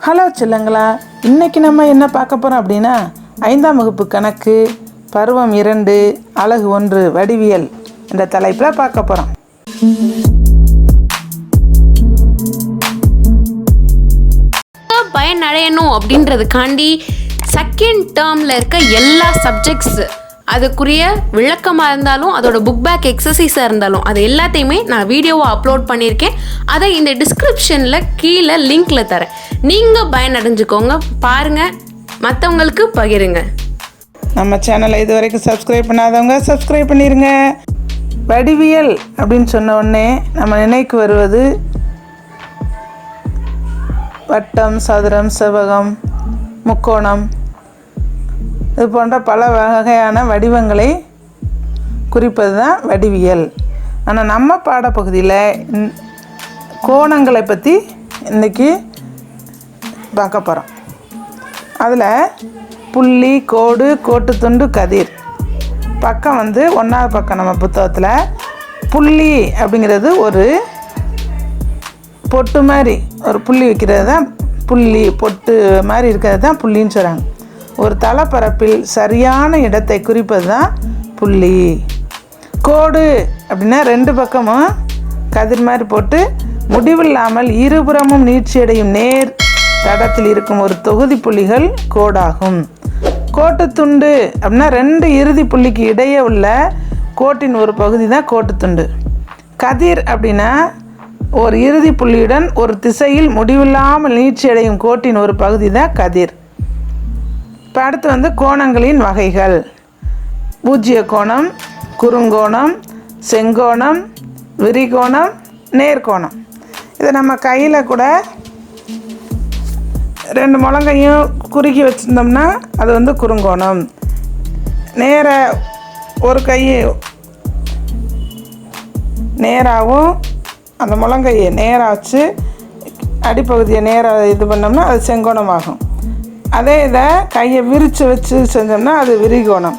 Hello செல்லங்களா இன்றைக்கி நம்ம என்ன பார்க்க போகிறோம் அப்படின்னா ஐந்தாம் வகுப்பு கணக்கு பருவம் இரண்டு அழகு ஒன்று வடிவியல் இந்த தலைப்பில் பார்க்க போகிறோம் பயனடையணும் அப்படின்றதுக்காண்டி செகண்ட் டேர்மில் இருக்க எல்லா சப்ஜெக்ட்ஸ் அதுக்குரிய விளக்கமாக இருந்தாலும் அதோட புக் பேக் எக்ஸசைஸாக இருந்தாலும் அது எல்லாத்தையுமே நான் வீடியோவாக அப்லோட் பண்ணியிருக்கேன். அதை இந்த டிஸ்கிரிப்ஷனில் கீழே லிங்க்ல தரேன். நீங்கள் பயனடைஞ்சுக்கோங்க. பாருங்கள் மற்றவங்களுக்கு பகிருங்க. நம்ம சேனலை இது வரைக்கும் சப்ஸ்கிரைப் பண்ணாதவங்க சப்ஸ்கிரைப் பண்ணிடுங்க வடிவியல் அப்படின்னு சொன்ன உடனே நம்ம நினைக்கு வருவது வட்டம் சதுரம் செவ்வகம் முக்கோணம். இது போன்ற பல வகையான வடிவங்களை குறிப்பது தான் வடிவியல். ஆனால் நம்ம பாடப்பகுதியில் கோணங்களை பற்றி இன்றைக்கி பார்க்க போகிறோம் அதில் புள்ளி கோடு கோட்டுத்துண்டு கதிர். பக்கம் வந்து ஒன்றாவது பக்கம் நம்ம புத்தகத்தில் புள்ளி அப்படிங்கிறது ஒரு பொட்டு மாதிரி ஒரு புள்ளி வைக்கிறது தான் புள்ளி பொட்டு மாதிரி இருக்கிறது தான் புள்ளின்னு சொல்கிறாங்க ஒரு தலப்பரப்பில் சரியான இடத்தை குறிப்பது தான் புள்ளி. கோடு அப்படின்னா ரெண்டு பக்கமும் கதிர் மாதிரி போட்டு முடிவில்லாமல் இருபுறமும் நீட்சியடையும் நேர் தடத்தில் இருக்கும் ஒரு தொகுதி புள்ளிகள் கோடாகும். கோட்டுத்துண்டு அப்படின்னா ரெண்டு இறுதி புள்ளிக்கு இடையே உள்ள கோட்டின் ஒரு பகுதி தான் கோட்டுத்துண்டு கதிர் அப்படின்னா ஒரு இறுதி புள்ளியுடன் ஒரு திசையில் முடிவில்லாமல் நீட்சியடையும் கோட்டின் ஒரு பகுதி தான் கதிர். இப்போ அடுத்து வந்து கோணங்களின் வகைகள். பூஜ்ய கோணம் குறுங்கோணம் செங்கோணம் விரிகோணம் நேர்கோணம். இதை நம்ம கையில் கூட ரெண்டு முழங்கையும் குறுக்கி வச்சுருந்தோம்னா அது வந்து குறுங்கோணம். நேர ஒரு கை நேராகவும் அந்த முழங்கையை நேராக வச்சு அடிப்பகுதியை நேராக இது பண்ணோம்னா அது செங்கோணமாகும். அதே இதை கையை விரித்து வச்சு செஞ்சோம்னா அது விரிகோணம்.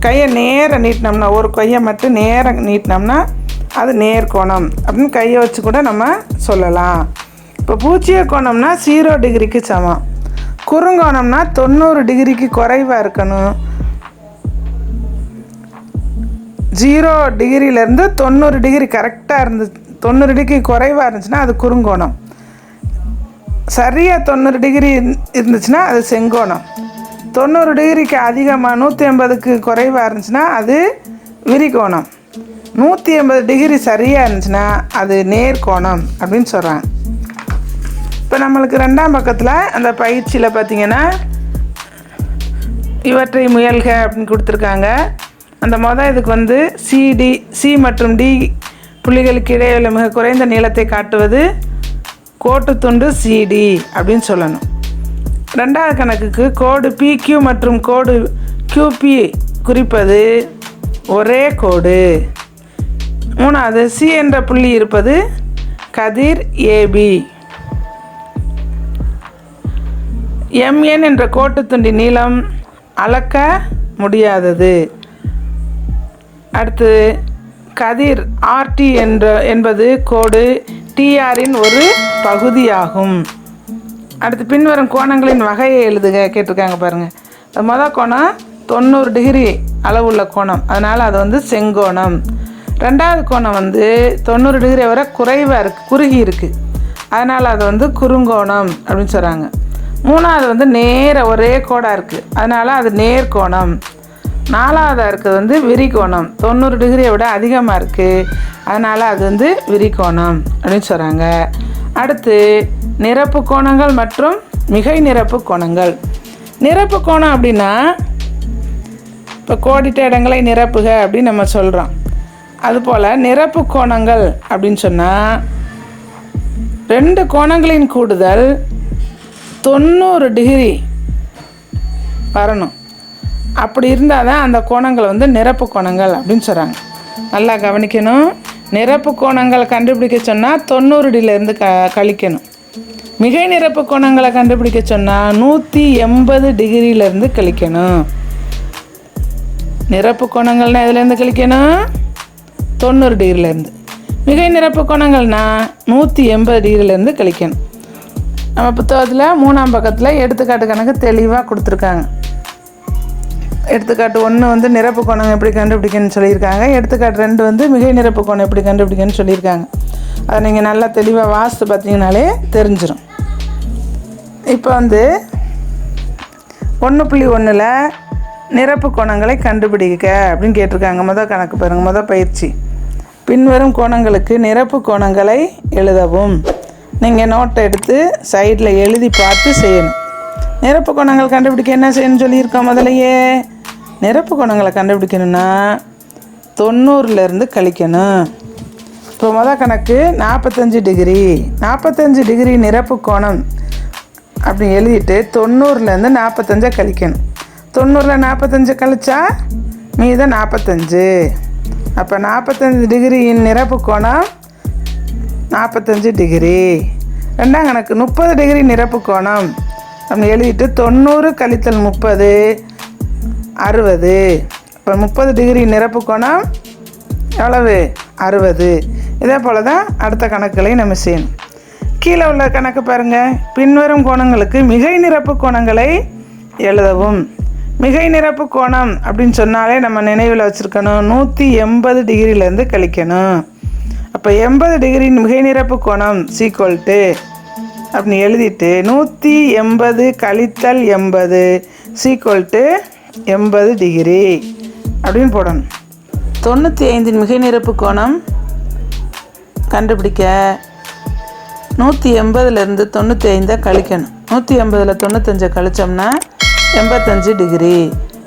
கையை நேராக நீட்டினோம்னா ஒரு கையை மட்டும் நேராக நீட்டினோம்னா அது நேர்கோணம். அப்படின்னு கையை வச்சு கூட நம்ம சொல்லலாம். இப்போ பூச்சிய கோணம்னா ஜீரோ டிகிரிக்கு சமம். குறுங்கோணம்னா தொண்ணூறு டிகிரிக்கு குறைவாக இருக்கணும். ஜீரோ டிகிரியிலேருந்து தொண்ணூறு டிகிரி கரெக்டாக இருந்து தொண்ணூறு டிகிரி குறைவாக இருந்துச்சுன்னா அது குறுங்கோணம். சரியாக தொண்ணூறு டிகிரி இருந்துச்சுன்னா அது செங்கோணம். தொண்ணூறு டிகிரிக்கு அதிகமாக நூற்றி ஐம்பதுக்கு குறைவாக இருந்துச்சுன்னா அது விரிகோணம். நூற்றி ஐம்பது டிகிரி சரியாக இருந்துச்சுன்னா அது நேர்கோணம் அப்படின்னு சொல்கிறாங்க இப்போ நம்மளுக்கு ரெண்டாம் பக்கத்தில் அந்த பயிற்சியில் பார்த்தீங்கன்னா இவற்றை முயல்க அப்படின்னு கொடுத்துருக்காங்க. அந்த மொதல் இதுக்கு வந்து சிடி சி மற்றும் டி புள்ளிகளுக்கு இடையே மிக குறைந்த நீளத்தை காட்டுவது கோட்டு துண்டு சிடி அப்படின்னு சொல்லணும். ரெண்டாவது கணக்குக்கு கோடு பிக்யூ மற்றும் கோடு கியூபி குறிப்பது ஒரே கோடு. மூணாவது சி என்ற புள்ளி இருப்பது கதிர் ஏபி எம்என் என்ற கோட்டுத்துண்டின் நீளம் அளக்க முடியாதது. அடுத்து கதிர் ஆர்டி என்ற என்பது கோடு டிஆரின் ஒரு பகுதியாகும். அடுத்து பின்வரும் கோணங்களின் வகையை எழுதுக கேட்டிருக்காங்க பாருங்கள் மொதல் கோணம் தொண்ணூறு டிகிரி அளவுள்ள கோணம். அதனால் அது வந்து செங்கோணம். ரெண்டாவது கோணம் வந்து தொண்ணூறு டிகிரி வரை குறைவாக இருக்குது குறுகி இருக்குது அதனால் அது வந்து குறுங்கோணம் அப்படின்னு சொல்கிறாங்க மூணாவது வந்து நேர ஒரே கோடாக இருக்குது அதனால் அது நேர்கோணம். நாலாவதாக இருக்கிறது வந்து விரிகோணம். தொண்ணூறு டிகிரியை விட அதிகமாக இருக்குது அதனால் அது வந்து விரிகோணம் அப்படின்னு சொல்கிறாங்க அடுத்து நிரப்பு கோணங்கள் மற்றும் மிகை நிரப்பு கோணங்கள். நிரப்பு கோணம் அப்படின்னா இப்போ கோடிட்ட இடங்களை நிரப்புக அப்படின்னு நம்ம சொல்கிறோம் அதுபோல் நிரப்பு கோணங்கள் அப்படின்னு சொன்னால் ரெண்டு கோணங்களின் கூடுதல் தொண்ணூறு டிகிரி வரணும். அப்படி இருந்தால் தான் அந்த கோணங்கள் வந்து நிரப்பு கோணங்கள் அப்படின்னு சொல்கிறாங்க நல்லா கவனிக்கணும். நிரப்பு கோணங்களை கண்டுபிடிக்க சொன்னால் தொண்ணூறு டிலேருந்து க கழிக்கணும். மிகை நிரப்பு கோணங்களை கண்டுபிடிக்க சொன்னால் நூற்றி எண்பது டிகிரியிலேருந்து கழிக்கணும். நிரப்பு கோணங்கள்னா எதுலேருந்து கழிக்கணும்? தொண்ணூறு டிகிரிலேருந்து மிகை நிரப்பு கோணங்கள்னா நூற்றி எண்பது டிகிரிலேருந்து கழிக்கணும். நம்ம புத்தகத்தில் மூணாம் பக்கத்தில் எடுத்துக்காட்டு கணக்கு தெளிவாக கொடுத்துருக்காங்க. எடுத்துக்காட்டு ஒன்று வந்து நிரப்பு கோணம் எப்படி கண்டுபிடிக்கணும்னு சொல்லியிருக்காங்க. எடுத்துக்காட்டு ரெண்டு வந்து மிகை நிரப்பு கோணம் எப்படி கண்டுபிடிக்கணும்னு சொல்லியிருக்காங்க. அதை நீங்கள் நல்லா தெளிவாக வாசித்து பார்த்தீங்கனாலே தெரிஞ்சிடும் இப்போ வந்து ஒன்று புள்ளி ஒன்றில் நிரப்பு கோணங்களை கண்டுபிடிக்க அப்படின்னு கேட்டிருக்காங்க. மொதல் கணக்கு பாருங்கள் மொதல் பயிற்சி. பின்வரும் கோணங்களுக்கு நிரப்பு கோணங்களை எழுதவும். நீங்கள் நோட்டை எடுத்து சைடில் எழுதி பார்த்து செய்யணும். நிரப்பு கோணங்கள் கண்டுபிடிக்க என்ன செய்யணும்னு சொல்லியிருக்கோம் முதலையே நிரப்பு கோணங்களை கண்டுபிடிக்கணும்னா தொண்ணூறுலேருந்து கழிக்கணும். இப்போ மொதல் கணக்கு நாற்பத்தஞ்சு டிகிரி. நாற்பத்தஞ்சு டிகிரி நிரப்பு கோணம் அப்படி எழுதிட்டு தொண்ணூறுலேருந்து நாற்பத்தஞ்சை கழிக்கணும். தொண்ணூறில் நாற்பத்தஞ்சு கழிச்சா மீதம் நாற்பத்தஞ்சு. அப்போ நாற்பத்தஞ்சு டிகிரியின் நிரப்பு கோணம் நாற்பத்தஞ்சு டிகிரி. ரெண்டாம் கணக்கு முப்பது டிகிரி நிரப்பு கோணம் அப்படி எழுதிட்டு தொண்ணூறு கழித்தல் முப்பது அறுபது. இப்போ முப்பது டிகிரி நிரப்பு கோணம் எவ்வளவு அறுபது. இதே போல் தான் அடுத்த கணக்குகளையும் நம்ம செய்யணும். கீழே உள்ள கணக்கு பாருங்கள் பின்வரும் கோணங்களுக்கு மிகை நிரப்பு கோணங்களை எழுதவும். மிகை நிரப்பு கோணம் அப்படின்னு சொன்னாலே நம்ம நினைவில் வச்சுருக்கணும். நூற்றி எண்பது டிகிரிலேருந்து கழிக்கணும். அப்போ எண்பது டிகிரி மிகை நிரப்பு கோணம் சீக்வல்ட்டு அப்படின்னு எழுதிட்டு நூற்றி எண்பது கழித்தல் எண்பது சீக்வல்ட்டு எண்பது டிகிரி அப்படின்னு போடணும். தொண்ணூற்றி ஐந்தின் மிகை நிரப்பு கோணம் கண்டுபிடிக்க நூற்றி எண்பதுலேருந்து தொண்ணூற்றி ஐந்தை கழிக்கணும். நூற்றி எண்பதில் தொண்ணூத்தஞ்சை கழிச்சோம்னா எண்பத்தஞ்சு டிகிரி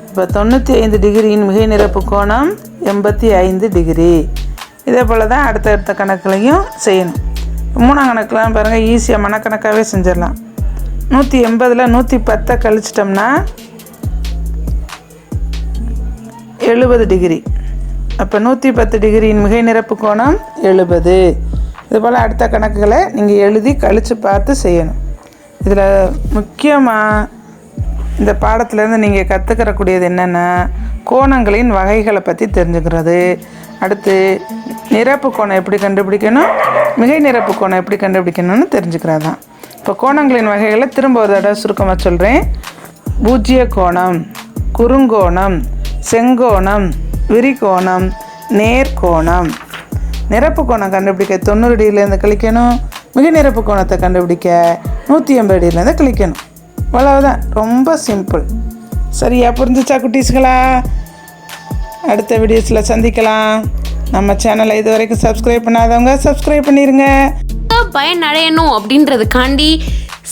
இப்போ தொண்ணூற்றி ஐந்து டிகிரியின் மிகை நிரப்பு கோணம் எண்பத்தி ஐந்து டிகிரி இதே போல் தான் அடுத்தடுத்த கணக்குலையும் செய்யணும். மூணாம் கணக்கெலாம் பாருங்கள் ஈஸியாக மனக்கணக்காகவே செஞ்சிடலாம். நூற்றி எண்பதில் நூற்றி பத்தை கழிச்சிட்டோம்னா எழுபது டிகிரி. அப்போ நூற்றி பத்து டிகிரியின் மிகை நிரப்பு கோணம் எழுபது. இதுபோல் அடுத்த கணக்குகளை நீங்கள் எழுதி கழித்து பார்த்து செய்யணும். இதில் முக்கியமாக இந்த பாடத்துலேருந்து நீங்கள் கற்றுக்கிறக்கூடியது என்னென்னா கோணங்களின் வகைகளை பற்றி தெரிஞ்சுக்கிறது. அடுத்து நிரப்பு கோணம் எப்படி கண்டுபிடிக்கணும்? மிகை நிரப்பு கோணம் எப்படி கண்டுபிடிக்கணும்னு தெரிஞ்சுக்கிறது தான் இப்போ கோணங்களின் வகைகளை திரும்ப ஒரு தடவை சுருக்கமாக சொல்கிறேன் பூஜ்ய கோணம் குறுங்கோணம் செங்கோணம் விரிகோணம் நேர்கோணம். நிரப்பு கோணம் கண்டுபிடிக்க தொண்ணூறு டிகிரிலேருந்து கழிக்கணும். மிக நிரப்பு கோணத்தை கண்டுபிடிக்க நூற்றி எண்பது டிகிரிலேருந்து கழிக்கணும். அவ்வளவுதான். ரொம்ப சிம்பிள் சரியா புரிஞ்சுச்சா குட்டீஸ்களா? அடுத்த வீடியோஸில் சந்திக்கலாம். நம்ம சேனலை இது வரைக்கும் சப்ஸ்கிரைப் பண்ணாதவங்க சப்ஸ்கிரைப் பண்ணிடுங்க பயனடையணும் அப்படின்றதுக்காண்டி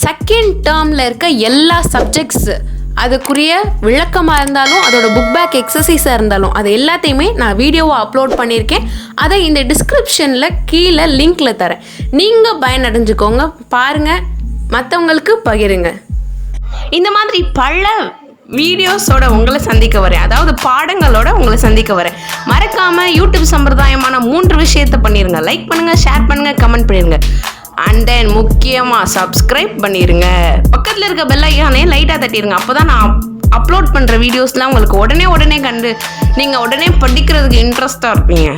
செகண்ட் டேர்மில் இருக்க எல்லா சப்ஜெக்ட்ஸு அதுக்குரிய விளக்கமாக இருந்தாலும் அதோட புக் பேக் எக்ஸசைஸாக இருந்தாலும் அது எல்லாத்தையுமே நான் வீடியோவை அப்லோட் பண்ணியிருக்கேன். அதை இந்த டிஸ்கிரிப்ஷனில் கீழே லிங்க்கில் தரேன். நீங்கள் பயனடைஞ்சுக்கோங்க. பாருங்கள் மற்றவங்களுக்கு பகிருங்க. இந்த மாதிரி பல வீடியோஸோட உங்களை சந்திக்க வரேன். அதாவது பாடங்களோட உங்களை சந்திக்க வரேன். மறக்காமல் யூடியூப் சம்பிரதாயமான மூன்று விஷயத்தை பண்ணிடுங்க லைக் பண்ணுங்கள் ஷேர் பண்ணுங்கள் கமெண்ட் பண்ணிடுங்க அண்ட் தென் முக்கியமாக சப்ஸ்கிரைப் பண்ணிடுங்க பக்கத்தில் இருக்க பெல் ஐக்கானே லைட்டாக தட்டிடுங்க அப்போ தான் நான் அப்லோட் பண்ணுற வீடியோஸ்லாம் உங்களுக்கு உடனே உடனே கண்டு நீங்கள் உடனே படிக்கிறதுக்கு இன்ட்ரெஸ்ட்டாக இருப்பீங்க.